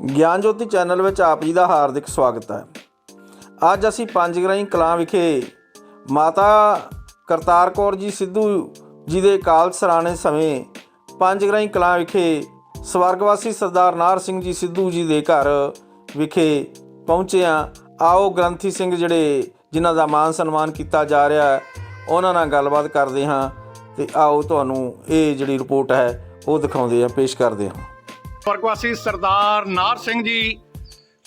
ਗਿਆਨ ਜੋਤੀ ਚੈਨਲ ਵਿੱਚ ਆਪ ਜੀ ਦਾ ਹਾਰਦਿਕ ਸਵਾਗਤ ਹੈ। ਅੱਜ ਅਸੀਂ ਪੰਜ ਗ੍ਰਾਈ ਕਲਾਂ ਵਿਖੇ ਮਾਤਾ ਕਰਤਾਰ ਕੌਰ ਜੀ, ਸਿੱਧੂ ਜੀ ਦੇ ਕਾਲ ਸਰਾਣੇ ਸਮੇਂ ਪੰਜ ਗ੍ਰਾਈ ਕਲਾਂ ਵਿਖੇ ਸਵਰਗਵਾਸੀ ਸਰਦਾਰ ਨਾਰ ਸਿੰਘ ਜੀ, ਸਿੱਧੂ ਜੀ ਦੇ ਘਰ ਵਿਖੇ ਪਹੁੰਚੇ ਹਾਂ। ਆਓ ਗ੍ਰੰਥੀ ਸਿੰਘ ਜਿਹੜੇ ਜਿਨ੍ਹਾਂ ਦਾ ਮਾਨ ਸਨਮਾਨ ਕੀਤਾ ਜਾ ਰਿਹਾ ਹੈ, ਉਹਨਾਂ ਨਾਲ ਗੱਲਬਾਤ ਕਰਦੇ ਹਾਂ ਤੇ ਆਓ ਤੁਹਾਨੂੰ ਇਹ ਜਿਹੜੀ ਰਿਪੋਰਟ ਹੈ ਉਹ ਦਿਖਾਉਂਦੇ ਹਾਂ, ਪੇਸ਼ ਕਰਦੇ ਹਾਂ। ਸਵਰਗਵਾਸੀ ਸਰਦਾਰ ਨਾਰ ਸਿੰਘ ਜੀ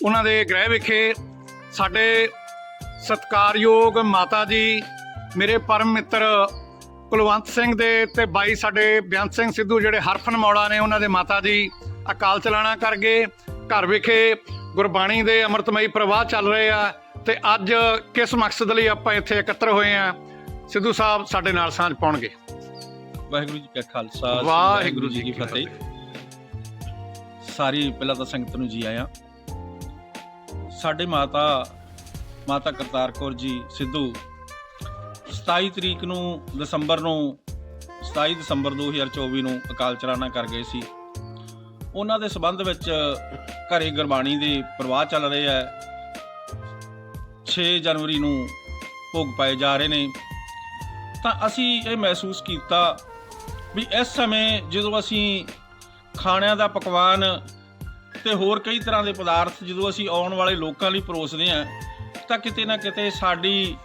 ਉਹਨਾਂ ਦੇ ਗ੍ਰਹਿ ਵਿਖੇ ਸਾਡੇ ਸਤਕਾਰਯੋਗ ਮਾਤਾ ਜੀ ਮੇਰੇ ਪਰਮ ਮਿੱਤਰ ਕੁਲਵੰਤ ਸਿੰਘ ਦੇ ਤੇ ਬਾਈ ਸਾਡੇ ਬੇਅੰਤ ਸਿੰਘ ਸਿੱਧੂ ਜਿਹੜੇ ਹਰਫਨ ਮੌੜਾ ਨੇ ਉਹਨਾਂ ਦੇ ਮਾਤਾ ਜੀ ਅਕਾਲ ਚਲਾਣਾ ਕਰ ਗਏ। ਘਰ ਵਿਖੇ ਗੁਰਬਾਣੀ ਦੇ ਅੰਮ੍ਰਿਤਮਈ ਪ੍ਰਵਾਹ ਚੱਲ ਰਹੇ ਆ ਤੇ ਅੱਜ ਕਿਸ ਮਕਸਦ ਲਈ ਆਪਾਂ ਇੱਥੇ ਇਕੱਤਰ ਹੋਏ ਆ ਸਿੱਧੂ ਸਾਹਿਬ ਸਾਡੇ ਨਾਲ ਸਾਂਝ ਪਾਉਣਗੇ। ਵਾਹਿਗੁਰੂ ਜੀ ਕਾ ਖਾਲਸਾ ਵਾਹਿਗੁਰੂ ਜੀ ਕੀ ਫਤਿਹ। ਸਾਰੀ ਪਹਿਲਾਂ ਤਾਂ ਸੰਗਤ ਨੂੰ ਜੀ ਆਇਆਂ। ਸਾਡੇ ਮਾਤਾ ਮਾਤਾ ਕਰਤਾਰ ਕੌਰ ਜੀ ਸਿੱਧੂ 27 ਤਰੀਕ ਨੂੰ ਦਸੰਬਰ ਨੂੰ 27 ਦਸੰਬਰ 2024 ਨੂੰ ਅਕਾਲ ਚਲਾਣਾ ਕਰ ਗਏ ਸੀ। ਉਹਨਾਂ ਦੇ ਸਬੰਧ ਵਿੱਚ ਘਰੇ ਗੁਰਬਾਣੀ ਦੇ ਪ੍ਰਵਾਹ ਚੱਲ ਰਹੇ ਹੈ। 6 ਜਨਵਰੀ ਨੂੰ ਭੋਗ ਪਾਏ ਜਾ ਰਹੇ ਨੇ। ਤਾਂ ਅਸੀਂ ਇਹ ਮਹਿਸੂਸ ਕੀਤਾ ਵੀ ਇਸ ਸਮੇਂ ਜਦੋਂ ਅਸੀਂ ਖਾਣਿਆਂ ਦਾ ਪਕਵਾਨ ਤੇ ਹੋਰ ਕਈ ਤਰ੍ਹਾਂ ਦੇ ਪਦਾਰਥ ਜਦੋਂ ਅਸੀਂ ਆਉਣ ਵਾਲੇ ਲੋਕਾਂ ਲਈ ਪਰੋਸਦੇ ਹਾਂ ਤਾਂ ਕਿਤੇ ਨਾ ਕਿਤੇ ਸਾਡੀ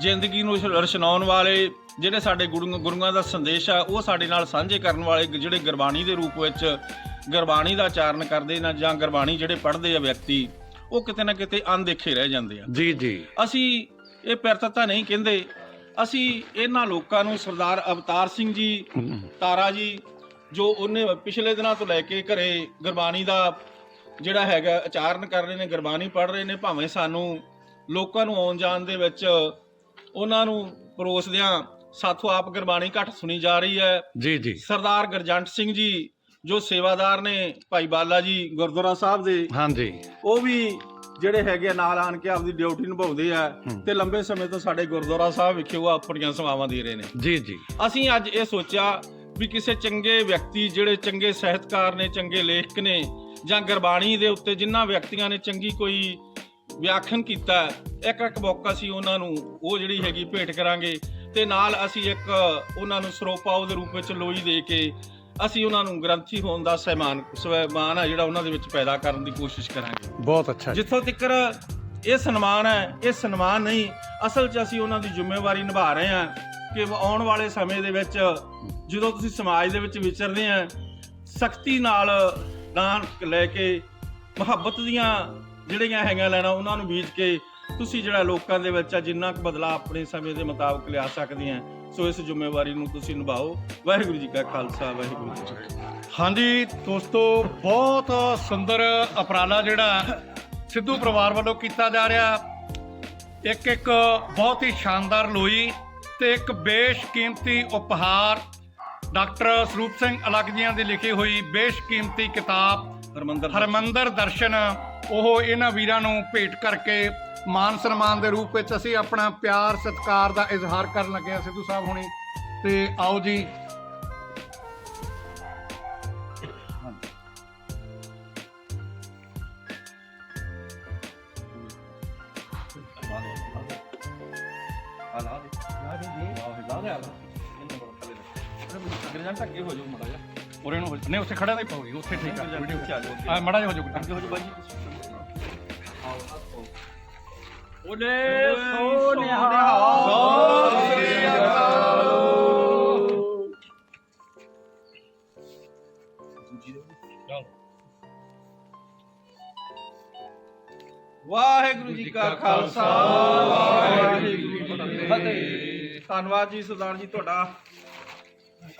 ਜ਼ਿੰਦਗੀ ਨੂੰ ਰਚਨਾਉਣ ਵਾਲੇ ਜਿਹੜੇ ਸਾਡੇ ਗੁਰੂ ਗੁਰੂਆਂ ਦਾ ਸੰਦੇਸ਼ ਆ ਉਹ ਸਾਡੇ ਨਾਲ ਸਾਂਝੇ ਕਰਨ ਵਾਲੇ ਜਿਹੜੇ ਗੁਰਬਾਣੀ ਦੇ ਰੂਪ ਵਿੱਚ ਗੁਰਬਾਣੀ ਦਾ ਆਚਰਨ ਕਰਦੇ ਨੇ ਜਾਂ ਗੁਰਬਾਣੀ ਜਿਹੜੇ ਪੜ੍ਹਦੇ ਆ ਵਿਅਕਤੀ ਉਹ ਕਿਤੇ ਨਾ ਕਿਤੇ ਅਣਦੇਖੇ ਰਹਿ ਜਾਂਦੇ ਆ। ਜੀ ਜੀ। ਅਸੀਂ ਇਹ ਪਿਰਤਤਾ ਨਹੀਂ ਕਹਿੰਦੇ ਅਸੀਂ ਇਹਨਾਂ ਲੋਕਾਂ ਨੂੰ ਸਰਦਾਰ ਅਵਤਾਰ ਸਿੰਘ ਜੀ ਤਾਰਾ ਜੀ ਜੋ ਉਹਨੇ ਪਿਛਲੇ ਦਿਨਾਂ ਤੋਂ ਲੈ ਕੇ ਘਰੇ ਗੁਰਬਾਣੀ ਦਾ ਜਿਹੜਾ ਹੈਗਾ ਉਚਾਰਨ ਕਰ ਰਹੇ ਨੇ ਗੁਰਬਾਣੀ ਪੜ੍ਹ ਰਹੇ ਨੇ ਭਾਵੇਂ ਸਾਨੂੰ ਲੋਕਾਂ ਨੂੰ ਆਉਣ ਜਾਣ ਦੇ ਵਿੱਚ ਉਹਨਾਂ ਨੂੰ ਪਰੋਸਦਿਆਂ ਸਾਥੋਂ ਆਪ ਗੁਰਬਾਣੀ ਘੱਟ ਸੁਣੀ ਜਾ ਰਹੀ ਹੈ। ਜੀ ਜੀ। ਸਰਦਾਰ ਗਰਜੰਟ ਸਿੰਘ ਜੀ ਜੋ ਸੇਵਾਦਾਰ ਨੇ ਭਾਈ ਬਾਲਾ ਜੀ ਗੁਰਦੁਆਰਾ ਸਾਹਿਬ ਦੇ ਹਾਂਜੀ। ਉਹ ਵੀ ਜਿਹੜੇ ਹੈਗੇ ਨਾਲ ਆਣ ਕੇ ਆਪਦੀ ਡਿਊਟੀ ਨਿਭਾਉਂਦੇ ਆ ਤੇ ਲੰਬੇ ਸਮੇਂ ਤੋਂ ਸਾਡੇ ਗੁਰਦੁਆਰਾ ਸਾਹਿਬ ਵਿਖੇ ਉਹ ਆਪਣੀਆਂ ਸੇਵਾਵਾਂ ਦੇ ਰਹੇ ਨੇ। ਜੀ ਜੀ। ਅਸੀਂ ਅੱਜ ਇਹ ਸੋਚਿਆ ਵੀ ਕਿਸੇ ਚੰਗੇ ਵਿਅਕਤੀ ਜਿਹੜੇ ਚੰਗੇ ਸਾਹਿਤਕਾਰ ਨੇ ਚੰਗੇ ਲੇਖਕ ਨੇ ਜਾਂ ਗੁਰਬਾਣੀ ਦੇ ਉੱਤੇ ਜਿਨ੍ਹਾਂ ਵਿਅਕਤੀਆਂ ਨੇ ਚੰਗੀ ਕੋਈ ਵਿਆਖਿਆਨ ਕੀਤਾ ਹੈ, ਇੱਕ ਇੱਕ ਮੌਕਾ ਸੀ ਉਹਨਾਂ ਨੂੰ ਉਹ ਜਿਹੜੀ ਹੈਗੀ ਭੇਟ ਕਰਾਂਗੇ ਤੇ ਨਾਲ ਅਸੀਂ ਇੱਕ ਉਹਨਾਂ ਨੂੰ ਸਰੋਪਾਉ ਦੇ ਰੂਪ ਵਿੱਚ ਲੋਈ ਦੇ ਕੇ ਅਸੀਂ ਉਹਨਾਂ ਨੂੰ ਗ੍ਰੰਥੀ ਹੋਣ ਦਾ ਸਹਿਮਾਨ ਸਹਿਮਾਨ ਆ ਜਿਹੜਾ ਉਹਨਾਂ ਦੇ ਵਿੱਚ ਪੈਦਾ ਕਰਨ ਦੀ ਕੋਸ਼ਿਸ਼ ਕਰਾਂਗੇ। ਬਹੁਤ ਅੱਛਾ ਜਿੱਥੋਂ ਤੱਕ ਇਹ ਸਨਮਾਨ ਹੈ ਇਹ ਸਨਮਾਨ ਨਹੀਂ ਅਸਲ 'ਚ ਅਸੀਂ ਉਹਨਾਂ ਦੀ ਜ਼ਿੰਮੇਵਾਰੀ ਨਿਭਾ ਰਹੇ ਹਾਂ। ਕਿ ਆਉਣ ਵਾਲੇ ਸਮੇਂ ਦੇ ਵਿੱਚ ਜਦੋਂ ਤੁਸੀਂ ਸਮਾਜ ਦੇ ਵਿੱਚ ਵਿਚਰਦੇ ਆ, ਸਖਤੀ ਨਾਲ ਨਾਂ ਲੈ ਕੇ ਮੁਹੱਬਤ ਦੀਆਂ ਜਿਹੜੀਆਂ ਹੈਗੀਆਂ ਲੈਣਾ, ਉਹਨਾਂ ਨੂੰ ਬੀਜ ਕੇ ਤੁਸੀਂ ਜਿਹੜਾ ਲੋਕਾਂ ਦੇ ਵਿੱਚ ਆ, ਜਿੰਨਾ ਕੁ ਬਦਲਾਅ ਆਪਣੇ ਸਮੇਂ ਦੇ ਮੁਤਾਬਕ ਲਿਆ ਸਕਦੇ ਆ, ਸੋ ਇਸ ਜ਼ਿੰਮੇਵਾਰੀ ਨੂੰ ਤੁਸੀਂ ਨਿਭਾਓ। ਵਾਹਿਗੁਰੂ ਜੀ ਕਾ ਖਾਲਸਾ, ਵਾਹਿਗੁਰੂ ਜੀ ਕੀ ਫਤਿਹ। ਹਾਂਜੀ, ਦੋਸਤੋ, ਬਹੁਤ ਸੁੰਦਰ ਅਪਰਾਲਾ ਜਿਹੜਾ ਸਿੱਧੂ ਪਰਿਵਾਰ ਵੱਲੋਂ ਕੀਤਾ ਜਾ ਰਿਹਾ। ਇੱਕ ਇੱਕ ਬਹੁਤ ਹੀ ਸ਼ਾਨਦਾਰ ਲੋਈ ਤੇ ਇੱਕ ਬੇਸ਼ਕੀਮਤੀ ਉਪਹਾਰ ਡਾਕਟਰ ਸਰੂਪ ਸਿੰਘ ਅਲਗਜੀਆਂ ਦੀ ਲਿਖੀ ਹੋਈ ਬੇਸ਼ਕੀਮਤੀ ਕਿਤਾਬ ਹਰਮੰਦਰ ਹਰਮੰਦਰ ਦਰਸ਼ਨ ਉਹ ਇਹਨਾਂ ਵੀਰਾਂ ਨੂੰ ਭੇਟ ਕਰਕੇ ਮਾਨ ਸਨਮਾਨ ਦੇ ਰੂਪ ਵਿੱਚ ਅਸੀਂ ਆਪਣਾ ਪਿਆਰ ਸਤਿਕਾਰ ਦਾ ਇਜ਼ਹਾਰ ਕਰਨ ਲੱਗੇ ਹਾਂ ਸਿੱਧੂ ਸਾਹਿਬ ਹੁਣੀ। ਤੇ ਆਓ ਜੀ। ਉਰੇ ਨੂੰ ਹੋ- ਨਹੀਂ ਉੱਥੇ ਖੜਾ ਨਹੀਂ ਪਾਉਗੀ ਉੱਥੇ ਠੀਕ ਆ ਵੀਡੀਓ ਆ ਮੜਾ ਜਿਹਾ ਹੋ ਜਾਊਗਾ ਅੱਗੇ ਹੋ ਜਾਊ ਬਾਜੀ ਉਹਨੇ ਸੋਨਿਹਾ ਵਾਹਿਗੁਰੂ ਜੀ ਕਾ ਖਾਲਸਾ, ਵਾਹਿਗੁਰੂ ਜੀ ਕੀ ਫਤਿਹ। ਧੰਨਵਾਦ ਜੀ ਸਰਦਾਰ ਜੀ ਤੁਹਾਡਾ।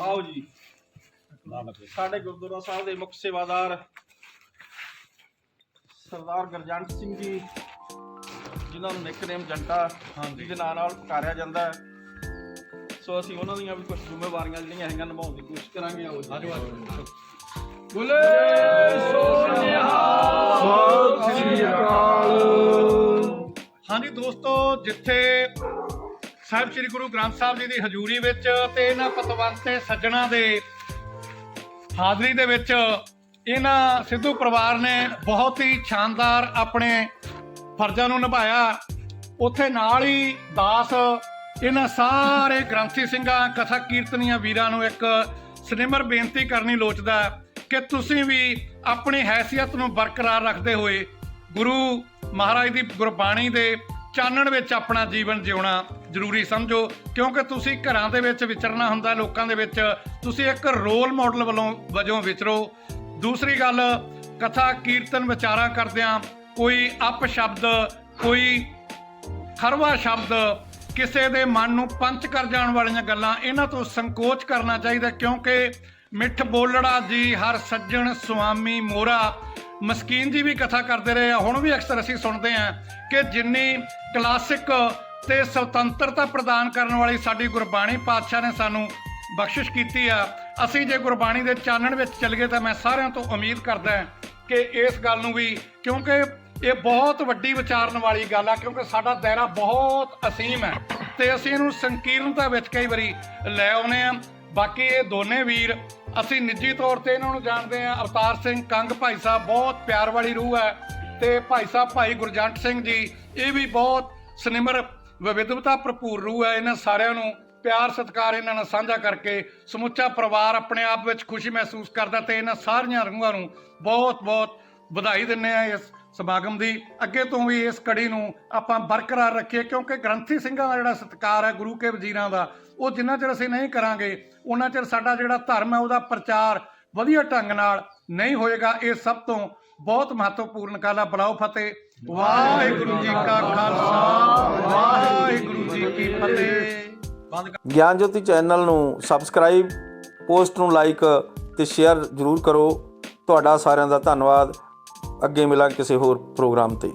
ਆਓ ਜੀ। ਸਾਡੇ ਗੁਰਦੁਆਰਾ ਸਾਹਿਬ ਦੇ ਮੁੱਖ ਸੇਵਾਦਾਰ ਸਰਦਾਰ ਗਰਜੰਟ ਸਿੰਘ ਜੀ ਜਿਨ੍ਹਾਂ ਨੂੰ ਨਿਕਨੇਮ ਜੰਟਾ ਹਾਂਜੀ। ਦੇ ਨਾਂ ਨਾਲ ਪੁਕਾਰਿਆ ਜਾਂਦਾ ਹੈ। ਸੋ ਅਸੀਂ ਉਹਨਾਂ ਦੀਆਂ ਵੀ ਕੁਝ ਜ਼ਿੰਮੇਵਾਰੀਆਂ ਜਿਹੜੀਆਂ ਹੈਗੀਆਂ ਨਿਭਾਉਣ ਦੀ ਕੋਸ਼ਿਸ਼ ਕਰਾਂਗੇ। ਆਓ ਜੀ। ਆਜੋ ਆਜੋ ਬੋਲੇ ਸੋਨਿਹਾ ਸਤਿ ਸ੍ਰੀ ਅਕਾਲ। ਹਾਂਜੀ ਦੋਸਤੋ ਜਿੱਥੇ ਸਾਹਿਬ ਸ੍ਰੀ ਗੁਰੂ ਗ੍ਰੰਥ ਸਾਹਿਬ ਜੀ ਦੀ ਹਜ਼ੂਰੀ ਵਿੱਚ ਤੇ ਇਹਨਾਂ ਪਤਵੰਤੇ ਤੇ ਸੱਜਣਾ ਦੇ ਹਾਜ਼ਰੀ ਦੇ ਵਿੱਚ ਇਹਨਾਂ ਸਿੱਧੂ ਪਰਿਵਾਰ ਨੇ ਬਹੁਤ ਹੀ ਸ਼ਾਨਦਾਰ ਆਪਣੇ ਫਰਜ਼ਾਂ ਨੂੰ ਨਿਭਾਇਆ। ਉੱਥੇ ਨਾਲ ਹੀ ਦਾਸ, ਇਹਨਾਂ ਸਾਰੇ ਗ੍ਰੰਥੀ ਸਿੰਘਾਂ, ਕਥਾ ਕੀਰਤਨੀਆਂ ਵੀਰਾਂ ਨੂੰ ਇੱਕ ਸਨਿਮਰ ਬੇਨਤੀ ਕਰਨੀ ਲੋਚਦਾ ਕਿ ਤੁਸੀਂ ਵੀ ਆਪਣੀ ਹੈਸੀਅਤ ਨੂੰ ਬਰਕਰਾਰ ਰੱਖਦੇ ਹੋਏ ਗੁਰੂ ਮਹਾਰਾਜ ਦੀ ਗੁਰਬਾਣੀ ਦੇ ਚਾਨਣ ਵਿੱਚ ਆਪਣਾ ਜੀਵਨ ਜਿਉਣਾ ਜ਼ਰੂਰੀ ਸਮਝੋ, ਕਿਉਂਕਿ ਤੁਸੀਂ ਘਰਾਂ ਦੇ ਵਿੱਚ ਵਿਚਰਨਾ ਹੁੰਦਾ, ਲੋਕਾਂ ਦੇ ਵਿੱਚ ਤੁਸੀਂ ਇੱਕ ਰੋਲ ਮਾਡਲ ਵੱਲੋਂ ਵਜੋਂ ਵਿਚਰੋ। ਦੂਸਰੀ ਗੱਲ, ਕਥਾ, ਕੀਰਤਨ, ਵਿਚਾਰਾਂ ਕਰਦਿਆਂ ਕੋਈ ਅਪ ਸ਼ਬਦ, ਕੋਈ ਖਰਵਾ ਸ਼ਬਦ ਕਿਸੇ ਦੇ ਮਨ ਨੂੰ ਪੰਚ ਕਰ ਜਾਣ ਵਾਲੀਆਂ ਗੱਲਾਂ, ਇਹਨਾਂ ਤੋਂ ਸੰਕੋਚ ਕਰਨਾ ਚਾਹੀਦਾ, ਕਿਉਂਕਿ ਮਿੱਠ ਬੋਲੜਾ ਜੀ ਹਰ ਸੱਜਣ ਸੁਆਮੀ ਮੋਰਾ ਮਸਕੀਨ ਜੀ ਵੀ ਕਥਾ ਕਰਦੇ ਰਹੇ ਆ। ਹੁਣ ਵੀ ਅਕਸਰ ਅਸੀਂ ਸੁਣਦੇ ਆ ਕਿ ਜਿੰਨੀ ਕਲਾਸਿਕ ਤੇ ਸੁਤੰਤਰਤਾ ਪ੍ਰਦਾਨ ਕਰਨ ਵਾਲੀ ਸਾਡੀ ਗੁਰਬਾਣੀ ਪਾਤਸ਼ਾਹ ਨੇ ਸਾਨੂੰ ਬਖਸ਼ਿਸ਼ ਕੀਤੀ ਆ। ਅਸੀਂ ਜੇ ਗੁਰਬਾਣੀ ਦੇ ਚਾਨਣ ਵਿੱਚ ਚੱਲ ਗਏ ਤਾਂ ਮੈਂ ਸਾਰਿਆਂ ਤੋਂ ਉਮੀਦ ਕਰਦਾ ਕਿ ਇਸ ਗੱਲ ਨੂੰ ਵੀ, ਕਿਉਂਕਿ ਇਹ ਬਹੁਤ ਵੱਡੀ ਵਿਚਾਰਨ ਵਾਲੀ ਗੱਲ ਆ, ਕਿਉਂਕਿ ਸਾਡਾ ਦਾਇਰਾ ਬਹੁਤ ਅਸੀਮ ਹੈ ਤੇ ਅਸੀਂ ਇਹਨੂੰ ਸੰਕੀਰਨਤਾ ਵਿੱਚ ਕਈ ਵਾਰੀ ਲੈ ਆਉਨੇ ਆ ਬਾਕੀ ਇਹ ਦੋਨੇ ਵੀਰ ਅਸੀਂ ਨਿੱਜੀ ਤੌਰ ਤੇ ਇਹਨਾਂ ਨੂੰ ਜਾਣਦੇ ਆ ਅਵਤਾਰ ਸਿੰਘ ਕੰਗ ਭਾਈ ਸਾਹਿਬ ਬਹੁਤ ਪਿਆਰ ਵਾਲੀ ਰੂਹ ਹੈ ਤੇ ਭਾਈ ਸਾਹਿਬ ਭਾਈ ਗੁਰਜੰਟ ਸਿੰਘ ਜੀ, ਇਹ ਵੀ ਬਹੁਤ ਸਨਿਮਰ ਵਿਵਿਧਤਾ ਭਰਪੂਰ ਰੂਹ ਹੈ। ਇਹਨਾਂ ਸਾਰਿਆਂ ਨੂੰ ਪਿਆਰ, ਸਤਿਕਾਰ ਇਹਨਾਂ ਨਾਲ ਸਾਂਝਾ ਕਰਕੇ ਸਮੁੱਚਾ ਪਰਿਵਾਰ ਆਪਣੇ ਆਪ ਵਿੱਚ ਖੁਸ਼ੀ ਮਹਿਸੂਸ ਕਰਦਾ ਤੇ ਇਹਨਾਂ ਸਾਰੀਆਂ ਰੂਹਾਂ ਨੂੰ ਬਹੁਤ ਬਹੁਤ ਵਧਾਈ ਦਿੰਨੇ ਆ ਇਸ ਸਮਾਗਮ ਦੀ। ਅੱਗੇ ਤੋਂ ਵੀ ਇਸ ਕੜੀ ਨੂੰ ਆਪਾਂ ਬਰਕਰਾਰ ਰੱਖੀਏ, ਕਿਉਂਕਿ ਗ੍ਰੰਥੀ ਸਿੰਘਾਂ ਦਾ ਜਿਹੜਾ ਸਤਿਕਾਰ ਹੈ, ਗੁਰੂ ਕੇ ਵਜ਼ੀਰਾਂ ਦਾ, ਉਹ ਜਿੰਨਾ ਚਿਰ ਅਸੀਂ ਨਹੀਂ ਕਰਾਂਗੇ ਉਹਨਾਂ ਚਿਰ ਸਾਡਾ ਜਿਹੜਾ ਧਰਮ ਹੈ, ਉਹਦਾ ਪ੍ਰਚਾਰ ਵਧੀਆ ਢੰਗ ਨਾਲ ਨਹੀਂ ਹੋਏਗਾ। ਇਹ ਸਭ ਤੋਂ ਬਹੁਤ ਮਹੱਤਵਪੂਰਨ ਗੱਲ ਹੈ ਬਲਾਓ ਫਤਿਹ। ਵਾਹਿਗੁਰੂ ਜੀ ਕਾ ਖਾਲਸਾ, ਵਾਹਿਗੁਰੂ ਜੀ ਕੀ ਫਤਿਹ। ਗਿਆਨ ਜੋਤੀ ਚੈਨਲ ਨੂੰ ਸਬਸਕ੍ਰਾਈਬ, ਪੋਸਟ ਨੂੰ ਲਾਈਕ ਤੇ ਸ਼ੇਅਰ ਜ਼ਰੂਰ ਕਰੋ। ਤੁਹਾਡਾ ਸਾਰਿਆਂ ਦਾ ਧੰਨਵਾਦ। ਅੱਗੇ ਮਿਲਾਂ ਕਿਸੇ ਹੋਰ ਪ੍ਰੋਗਰਾਮ ਤੇ।